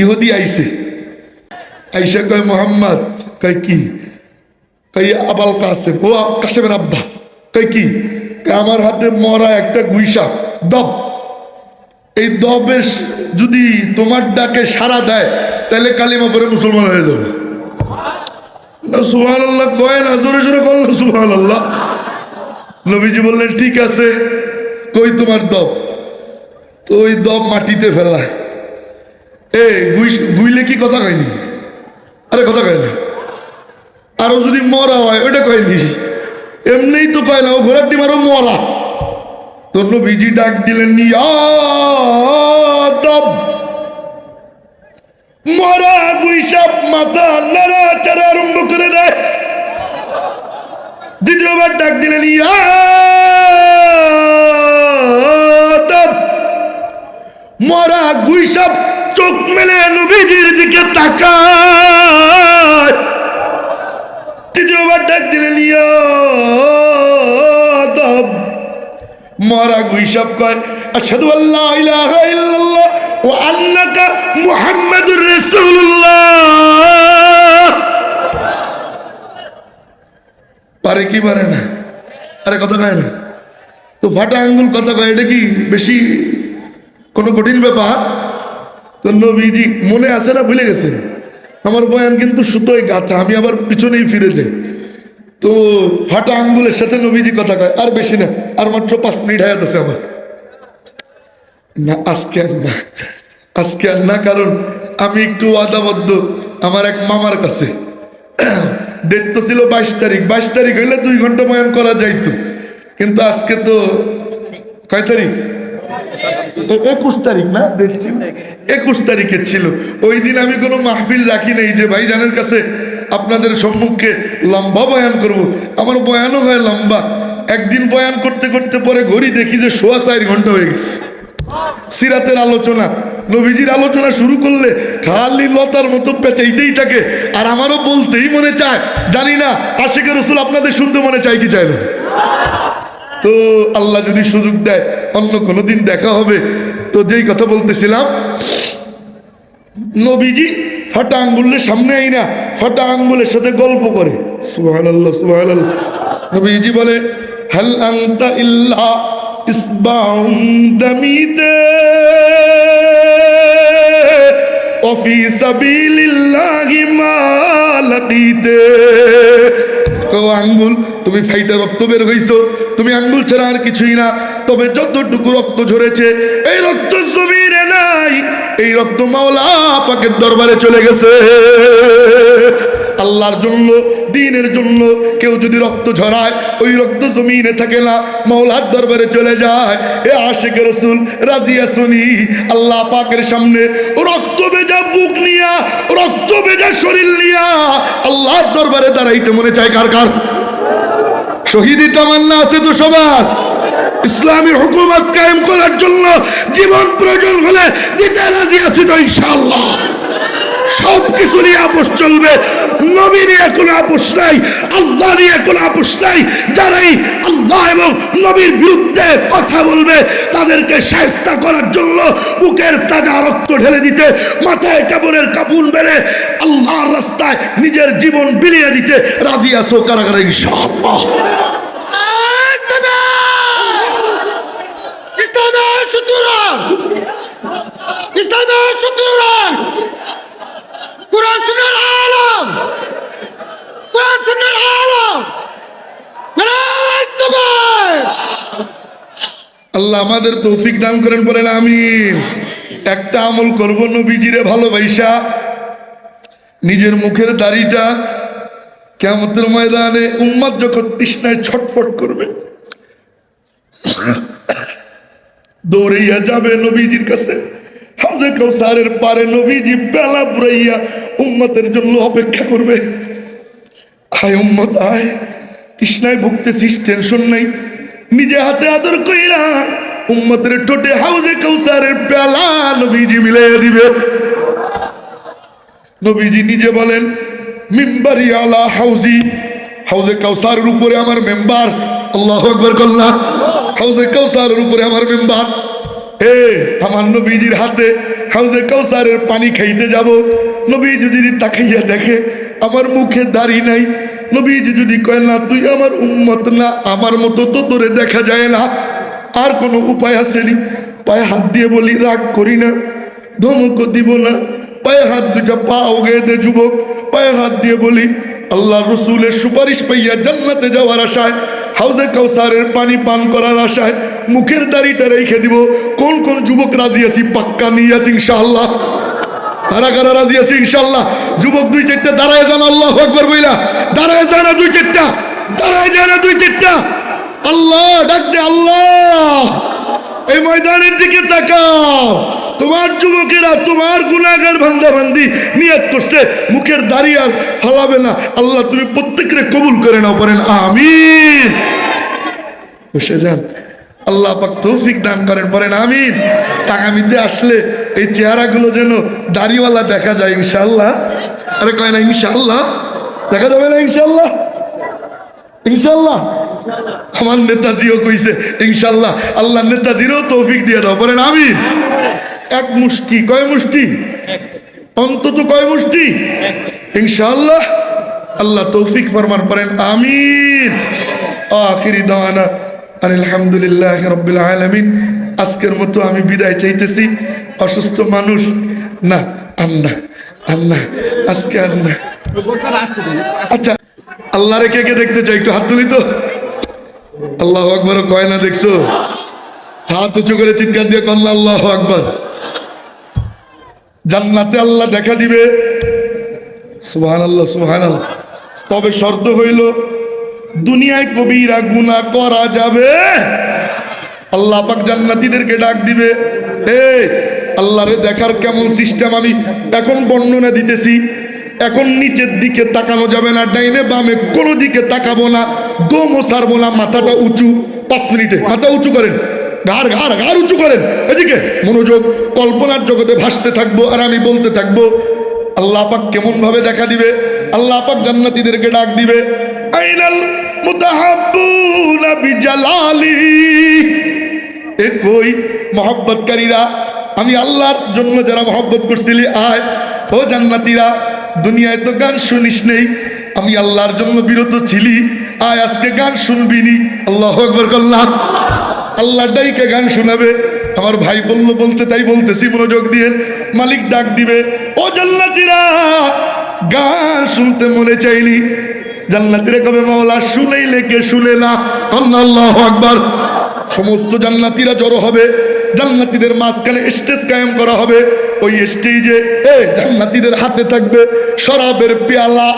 ইহুদি আইছে। আইসা কয়, মোহাম্মদ, কয় কি? কই আবাল কাসেম। ও কাসেমের আব্বা। কই কি? আমার হাতে মরা একটা গুইসা দব। এই দবের স- যদি তোমার ডাকে সারা দেয়, তাহলে কালিমা পরে মুসলমান হয়ে যাবে। না সুহান আল্লাহ কয় না? জোরে জোরে না সুহান আল্লাহ নবীজি বললেন, ঠিক আছে, কই তোমার দব? তো ওই দব মাটিতে ফেলায়। এ গুই গুইলে কি কথা কয়নি? আরে কথা কয় না। আরও যদি মরা হয় ওটা কয়নি? এমনিই তো কয় না, ও ঘোড়ার ডিম আরও মরা। তো নবীজি ডাক দিলেন মরা গুইসাপ মাথা নাড়াচাড়া আরম্ভ করে দেয় দ্বিতীয়বার ডাক দিলেন ইয়াদব মরা গুইসাপ চোখ মেলে নবীজির দিকে তাকায়। তৃতীয়বার ডাক দিলেন মরা গুইসাপ কয়, আশহাদু আল্লা ইলাহা ইল্লাল্লাহ ওয়া আন্নাকা মুহাম্মাদুর রাসূলুল্লাহ। পারে কি পারে না? আরে কথা কয় না? তো ফাটা আঙ্গুল কথা কয়? এটা কি বেশি কোনো কঠিন ব্যাপার? তো নবীজি মনে আছে না ভুলে গেছেন? আমার বয়ান কিন্তু সুতোয় গাথা, আমি আবার পিছনেই ফিরে যাই। তো ফাটা আঙ্গুলের সাথে নবীজি কথা কয়, আর বেশি না, আর মাত্র পাঁচ মিনিট হায়াত আছে আমার। না, আজকে আর না, আজকে আর না, কারণ আমি একটু আদাবদ্ধ আমার এক মামার কাছে। ডেট তো ছিল বাইশ তারিখ বাইশ তারিখ হইলে দুই ঘণ্টা বয়ান করা যাইতো। কিন্তু আজকে তো, কয় তারিখ? একুশ তারিখ না? একুশ তারিখে ছিল। ওই দিন আমি কোনো মাহফিল রাখি নাই যে ভাইজানের কাছে আপনাদের সম্মুখে লম্বা বয়ান করব। আমার বয়ানও হয় লম্বা। একদিন বয়ান করতে করতে পরে ঘড়ি দেখি যে সোয়া চার ঘণ্টা হয়ে গেছে। সিরাতের আলোচনা। নবীজির আলোচনা শুরু করলে খালি লতার মতো পেঁচাইতেই থাকে। আর আমারও বলতেই মনে চায়। জানি না আশেকের রসুল আপনাদের শুনতে মনে চায় কি চায় না? তো আল্লাহ যদি সুযোগ দেয় অন্য কোনো দিন দেখা হবে তো যেই কথা বলতেছিলাম নবীজি ফাটা আঙ্গুলের সামনে আই না ফাটা আঙ্গুলের সাথে গল্প করে সুহান আল্লাহ সুহান আল্লাহ নবীজি বলে হাল আংতা ইল্লা ইসবাউন দামিতে وفي سبيل الله ما لقيته কও আঙ্গুল তুমি ফাইটা রক্ত বের হইছো। তুমি আঙ্গুল ছাড়া আর কিছুই না। তবে যতটুকু রক্ত ঝরেছে, এই রক্ত জমিনে নাই। এই রক্ত মাওলা পাকের দরবারে চলে গেছে। আল্লাহর জন্য, দিনের জন্য কেউ যদি রক্ত ঝরায়, ওই রক্ত জমিনে থাকে না, মাওলার দরবারে চলে যায়। এ আশেখ রসুল রাজিয়া শুনি আল্লাহ পাকের সামনে রক্ত বেজা বুক নিয়া, রক্ত বেজা শরীর নিয়া আল্লাহর দরবারে দাঁড়াইতে মনে চায় কার কার? শহীদি তামান্না আছে তো সবার? ইসলামী হুকুমত কায়েম করার জন্য জীবন প্রয়োজন হলে দিতে রাজি আছি তো ইনশাআল্লাহ। সব কিছু নিয়ে আপোষ চলবে, নবী নিয়ে কোনো আপোষ নাই, আল্লাহ নিয়ে কোনো আপোষ নাই। যারাই আল্লাহ এবং নবীর বিরুদ্ধে কথা বলবে, তাদেরকে সায়স্তা করার জন্য বুকের তাজা রক্ত ঢেলে দিতে, মাথায় কাপড়ের কাপুন বেড়ে আল্লাহর রাস্তায় নিজের জীবন বিলিয়ে দিতে রাজি আছো কারাগারে ইনশাআল্লাহ। আল্লাহ আমাদের তৌফিক দান করেন বলেন আমিন। একটা আমল করব নবীজিরে ভালোবাসা। নিজের মুখের দাড়িটা কেমতের ময়দানে উম্মাদ যখন তৃষ্ণায় ছটফট করবে, দৌড়াইয়া যাবে নবীজির কাছে। হাউজে কৌসারের পারে নবীজি বেলা বুড়াইয়া উম্মতের জন্য অপেক্ষা করবে। আয় উম্মত, আয়। তৃষ্ণায় ভুগতেছিস, টেনশন নাই। নিজে হাতে আদর কইরা উম্মতের ঠোঁটে হাউজে কৌসারের পেলা নবীজি মিলাইয়া দিবে। নবীজি নিজে বলেন, মিম্বারি আলা হাউজি। হাউজে কাউসারের উপরে আমার মেম্বার। আল্লাহ আকবর কল্লা। হাউজে কাউসারের উপরে আমার মেম্বার। এ আমার নবীজির হাতে হাউজে কাউসারের পানি খাইতে যাব। নবীজি যদি তাকাইয়া দেখে, আমার মুখে দাড়ি নাই। নবীজি যদি কয়, না, তুই আমার উম্মত না, আমার মতো তো তোরে দেখা যায় না। আর কোনো উপায় আসেনি পায়ে হাত দিয়ে বলি, রাগ করি না ধমকও দিব না। পায়ে হাত দুটা পা ওগে দে, যুবক। পায়ে হাত দিয়ে বলি আল্লাহ রসুলের সুপারিশ পাইয়া জান্নাতে যাওয়ার আশায় হাউজে কাউসারের পানি পান করার আশায় মুখের দাড়িটা রেখে দিব। কোন কোন যুবক রাজি আছি? পাক্কা নিয়াত ইনশাআল্লাহ। কারা কারা রাজি আছি ইনশাআল্লাহ। যুবক দুই চারটা, দাঁড়ায় যান, আল্লাহ একবার বইলা। দাঁড়ায় যায় না দুই চারটা, দাঁড়ায় যায় না দুই চারটা। আল্লাহ, ডাক দে আল্লাহ। এই ময়দানের দিকে তাকাও। তোমার যুবকেরা তোমার গুণাগার ভান্দা ভান্দি নিয়ত করছে, মুখের দাড়ি আর ফালাবে না। আল্লাহ তুমি প্রত্যেকরে কবুল করে নাও পারেন আমিন। বসে যান। আল্লাহ পাক তৌফিক দান করেন পরেন আমিন। আগামীতে আসলে এই চেহারাগুলো যেন দাড়িওয়ালা দেখা যায় ইনশাল্লাহ আরে কয় না ইনশাল্লাহ দেখা যাবে না ইনশাল্লাহ ইনশাল্লাহ আমার নেতাজিও কইছে ইনশাল্লাহ আল্লাহ নেতাজিরও তৌফিক দিয়ে দাও, বলেন আমিন। এক মুষ্টি, কয় মুষ্টি? অন্তত কয় মুষ্টি? ইনশাল্লাহ আল্লাহ তৌফিক ফরমান করেন, আমিন। আখিরি দাওয়ানা, আলহামদুলিল্লাহ রব্বিল আলামিন। আজকের মতো আমি বিদায় চাইতেছি। অসুস্থ মানুষ, না, আর না আজকে না। আচ্ছা আল্লাহ কে কে দেখতে চাই, একটু হাত তুলি তো। আল্লাহ আকবর, কয় না দেখছ? হাত উঁচু করে চিৎকার দিয়ে কন্যা আল্লাহ আকবর। জান্নাতে আল্লাহ দেখা দিবে। সুহান আল্লাহ সুহান তবে শর্ত হইল, দুনিয়ায় কবিরা গুণা করা যাবে। আল্লাহ পাক জান্নাতীদেরকে ডাক দিবে, এই, আল্লাহরে দেখার কেমন সিস্টেম আমি এখন বর্ণনা দিতেছি। এখন নিচের দিকে তাকানো যাবে না, ডাইনে বামে কোনো দিকে তাকাবো না, দমও সারবো না, মাথাটা উঁচু। পাঁচ মিনিটে, মাথা উঁচু করেন। ঘাড় ঘাড় ঘাড় উঁচু করেন। এদিকে মনোযোগ, কল্পনার জগতে ভাসতে থাকব আর আমি বলতে থাকব, আল্লাহ পাক কেমন ভাবে দেখা দিবে? আল্লাহ পাক জান্নাতীদেরকে ডাক দিবে, আইনাল মুতাহাব্বুনা বিজালালি। এ কই মহব্বতকারীরা? আমি আল্লাহর জন্য যারা মহব্বত করছিলি, আয়। ও জান্নাতীরা, দুনিয়ায় তো গান শুনিস নেই। আমি আল্লাহর জন্য বিরত ছিলি, আয় আজকে গান শুনবিনি আল্লাহ একবার আল্লাহ ডাইকে গান শোনাবে। আমার ভাই বলল, বলতে তাই বলতেছি, মনোযোগ দিয়ে। মালিক ডাক দিবে, ও জান্নাতীরা, গান শুনতে মনে চাইলি? জান্নাতীরা কবে, মাওলা, শুনেইলে কে শুনে না? আল্লাহ আকবার। সমস্ত জান্নাতীরা জড়ো হবে। জান্নাতীদের মাঝখানে স্টেজ কায়েম করা হবে। ওই স্টেজে, এ, জান্নাতীদের হাতে থাকবে শরাবের পেয়ালা।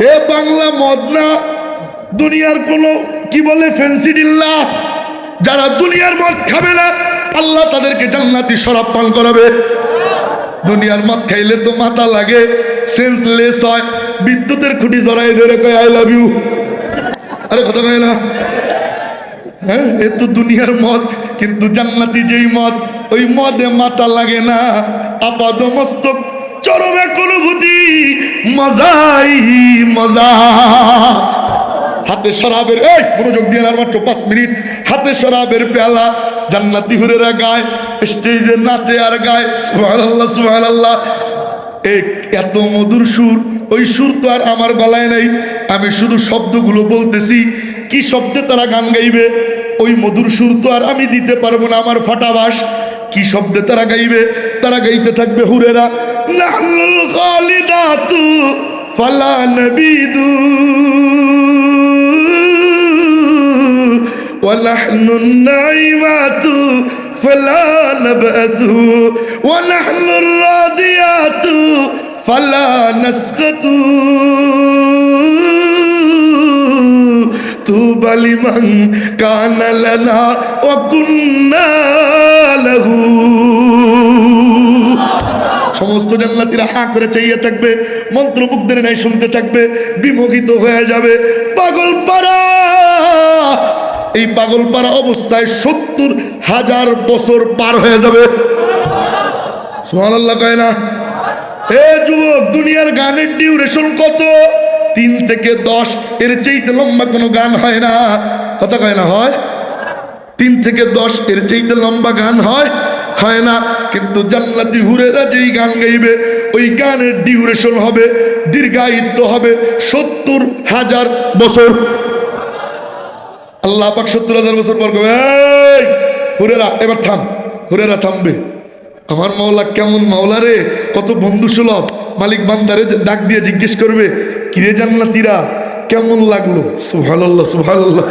এ, বাংলা মদনা, দুনিয়ার কোনো, কি বলে, ফেন্সি ডিল্লা? যারা দুনিয়ার মদ খাবে না, আল্লাহ তাদেরকে জান্নাতি শরাব পান করাবে। দুনিয়ার মদ খাইলে তো মাথা লাগে সেন্সলেস হয়, বিদ্যুতের খুঁটি জড়াই ধরে কয় আই লাভ ইউ আরে কথা কয় না। হ্যাঁ এ তো দুনিয়ার মদ, কিন্তু জান্নাতি যেই মদ, ওই মদে মাথা লাগে না। আপাদ মস্তক চরম এক অনুভূতি মজাই মজা। হাতে শরাবের, এই, মনোযোগ দিয়ে আর মাত্র পাঁচ মিনিট। হাতে শরাবের পেয়ালা জান্নাতি হুরেরা গায়, স্টেজে নাচে আর গায় সুহান আল্লাহ সুহান আল্লাহ এত মধুর সুর, ওই সুর তো আর আমার গলায় নাই। আমি শুধু শব্দগুলো বলতেছি, কি শব্দে তারা গান গাইবে? ওই মধুর সুর তো আর আমি দিতে পারব না আমার ফাটাবাস। কি শব্দে তারা গাইবে? তারা গাইতে থাকবে হুরেরা ফালা নবিদু। ونحن النائمات فلا نبأث ونحن الراضيات فلا نسخط طوبى لمن كان لنا وكنا له সমস্ত জান্নাতীরা হাঁ করে চাইয়ে থাকবে মন্ত্রমুগ্ধের নাই শুনতে থাকবে বিমোহিত হয়ে যাবে পাগল পাড়া এই পাগল পাড়া অবস্থায় সত্তর হাজার বছর পার হয়ে যাবে। সুবহানাল্লাহ কয় না? এ যুবক, দুনিয়ার গানের ডিউরেশন কত? তিন থেকে দশ, এর চাইতে লম্বা কোনো গান হয় না। কথা কয় না, হয়? তিন থেকে দশ, এর চাইতে লম্বা গান হয়? হয় না। কিন্তু জান্নাতি হুরেরা যেই গান গাইবে, ওই গানের ডিউরেশন হবে দীর্ঘায়িত্ব হবে সত্তর হাজার বছর। আল্লাহ পাক সত্তর হাজার বছর পর কবে? হুরেরা, এবার থাম। হুরেরা থামবে। আমার মাওলা কেমন মাওলা রে, কত বন্ধু সুলভ। মালিক বান্দারে ডাক দিয়ে জিজ্ঞেস করবে, কিরে জান্নাতিরা, কেমন লাগল? সুবহানাল্লাহ সুবহানাল্লাহ।